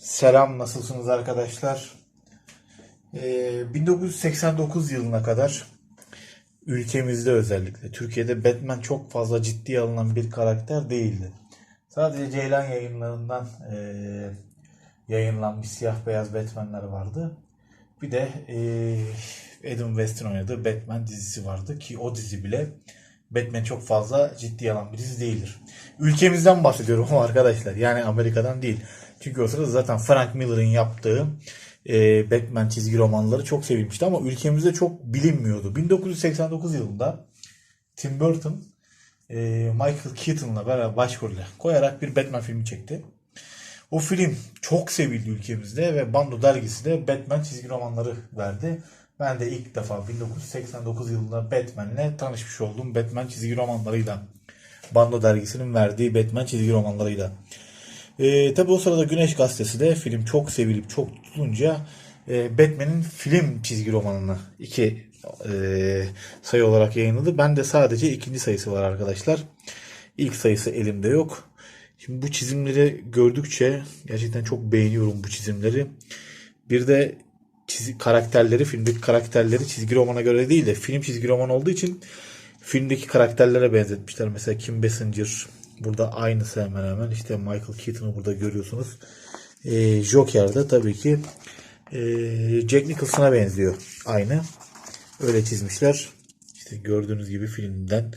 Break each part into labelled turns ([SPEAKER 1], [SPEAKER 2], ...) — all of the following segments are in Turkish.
[SPEAKER 1] Selam, nasılsınız arkadaşlar? Ee, 1989 yılına kadar ülkemizde özellikle Türkiye'de Batman çok fazla ciddiye alınan bir karakter değildi. Sadece Ceylan yayınlarından eee, yayınlanmış siyah beyaz Batman'ler vardı. Bir de eee, Adam West'in oynadığı Batman dizisi vardı ki o dizi bile Batman çok fazla ciddiye alan bir dizi değildir. Ülkemizden bahsediyorum arkadaşlar yani Amerika'dan değil. Çünkü o sırada zaten Frank Miller'ın yaptığı eee, Batman çizgi romanları çok sevilmişti ama ülkemizde çok bilinmiyordu. 1989 yılında Tim Burton e, Michael Keaton'la beraber başrolle koyarak bir Batman filmi çekti. O film çok sevildi ülkemizde ve Bando dergisi de Batman çizgi romanları verdi. Ben de ilk defa 1989 yılında Batman'le tanışmış oldum. Batman çizgi romanlarıyla. Bando dergisinin verdiği Batman çizgi romanlarıyla. E, tabii o sırada Güneş Gazetesi de film çok sevilip çok tutulunca e, Batman'in film çizgi romanını iki e, sayı olarak yayınladı. Ben de sadece ikinci sayısı var arkadaşlar. İlk sayısı elimde yok. Şimdi bu çizimleri gördükçe gerçekten çok beğeniyorum bu çizimleri. Bir de çizi, karakterleri, filmdeki karakterleri çizgi romana göre değil de film çizgi roman olduğu için filmdeki karakterlere benzetmişler. Mesela Kim Basinger burada aynısı hemen hemen. İşte Michael Keaton'u burada görüyorsunuz. Ee, Joker de tabii ki ee, Jack Nicholson'a benziyor. Aynı. Öyle çizmişler. İşte gördüğünüz gibi filmden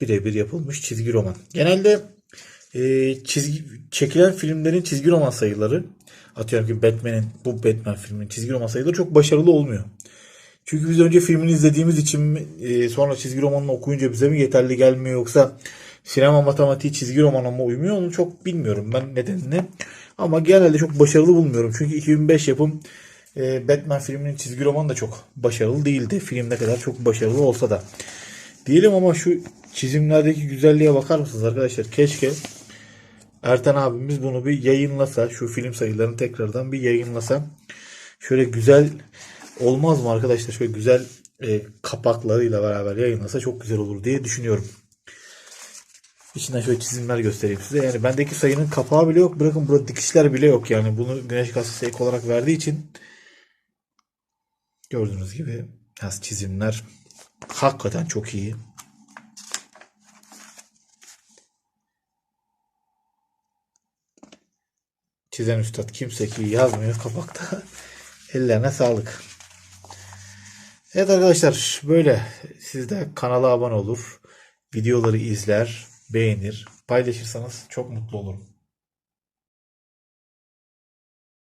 [SPEAKER 1] birebir yapılmış çizgi roman. Genelde e, çizgi çekilen filmlerin çizgi roman sayıları atıyorum ki Batman'in bu Batman filminin çizgi roman sayıları çok başarılı olmuyor. Çünkü biz önce filmini izlediğimiz için e, sonra çizgi romanını okuyunca bize mi yeterli gelmiyor yoksa sinema matematiği çizgi romana uymuyor onu çok bilmiyorum ben nedenini. Ama genelde çok başarılı bulmuyorum. Çünkü 2005 yapım e, Batman filminin çizgi romanı da çok başarılı değildi. Film ne kadar çok başarılı olsa da. Diyelim ama şu çizimlerdeki güzelliğe bakar mısınız arkadaşlar? Keşke Ertan abimiz bunu bir yayınlasa, şu film sayılarını tekrardan bir yayınlasa. Şöyle güzel olmaz mı arkadaşlar? Şöyle güzel e, kapaklarıyla beraber yayınlasa çok güzel olur diye düşünüyorum. İçinden şöyle çizimler göstereyim size. Yani bendeki sayının kapağı bile yok. Bırakın burada dikişler bile yok. Yani bunu Güneş Gazetesi ek olarak verdiği için gördüğünüz gibi az çizimler hakikaten çok iyi. Çizen üstad kimse ki yazmıyor kapakta. Ellerine sağlık. Evet arkadaşlar böyle siz de kanala abone olur, videoları izler, beğenir, paylaşırsanız çok mutlu olurum.